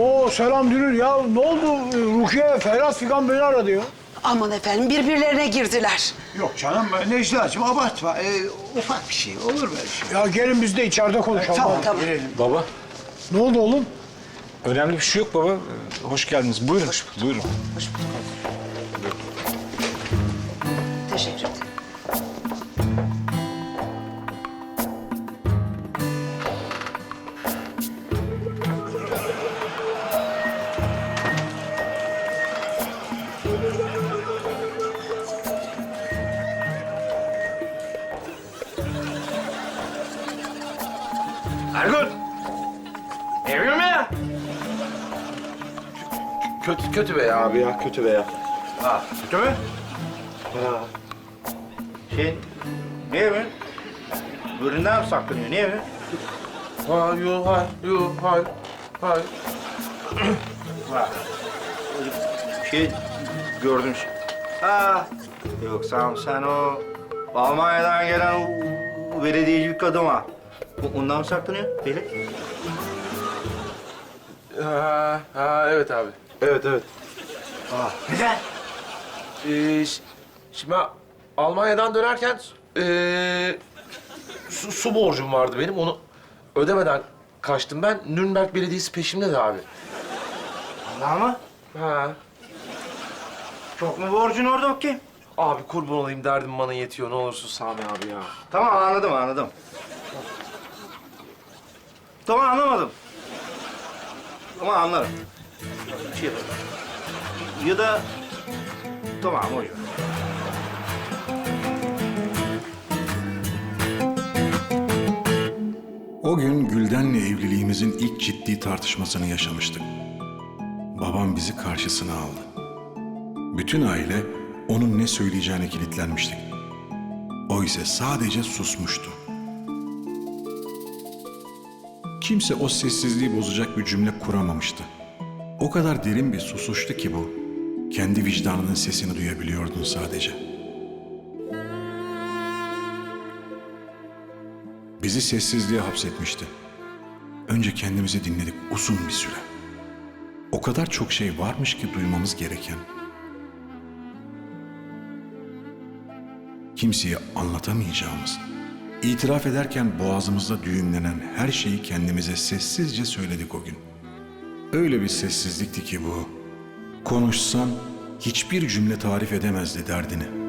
Oo selam Dünür ya ne oldu? Rukiye Ferhat Figan beni aradı ya. Aman efendim birbirlerine girdiler. Yok canım Necla'cığım abartma. Ee, ufak bir şey olur böyle şey. Ya gelin biz de içeride konuşalım. Tamam, Hadi. girelim. Baba, Ne oldu oğlum? önemli bir şey yok baba. Ee, Hoş geldiniz. Buyurun. Buyurun. Teşekkür ederim. Ergun! Evin mi? Kötü, kötü be ya abi ya, kötü be ya. Ha, kötü mü? Ha. Şey, ne evi? Birinden mi saklanıyor? Ne evi? Ha, yo, hay, yo, hay, hay. Şey, gördüm. şey- Ha, yok sen, sen o Almanya'dan gelen o belediyeci bir kadın var. O- Ondan mı saklanıyor? Deli. Ha, ha, evet abi. Evet, evet. Neden? Ee, ş- şimdi ben Almanya'dan dönerken ee, su, su borcum vardı benim. Onu ödemeden kaçtım ben. Nürnberg Belediyesi peşimde de abi. Allah mı? Ha. Çok mu borcun orada bakayım? Abi kurban olayım derdim bana yetiyor. Ne olursun Sami abi ya. Tamam anladım anladım. Tamam anlamadım. Ama anlarım. Şey. Ya da tamam o yüzden. O gün Gülden'le evliliğimizin ilk ciddi tartışmasını yaşamıştık. Babam bizi karşısına aldı. Bütün aile onun ne söyleyeceğine kilitlenmiştik. O ise sadece susmuştu. Kimse o sessizliği bozacak bir cümle kuramamıştı. O kadar derin bir susuştu ki bu. Kendi vicdanının sesini duyabiliyordun sadece. Bizi sessizliğe hapsetmişti. Önce kendimizi dinledik uzun bir süre. O kadar çok şey varmış ki duymamız gereken. Kimseye anlatamayacağımız, itiraf ederken boğazımızda düğümlenen her şeyi kendimize sessizce söyledik o gün. Öyle bir sessizlikti ki bu. Konuşsan hiçbir cümle tarif edemezdi derdini.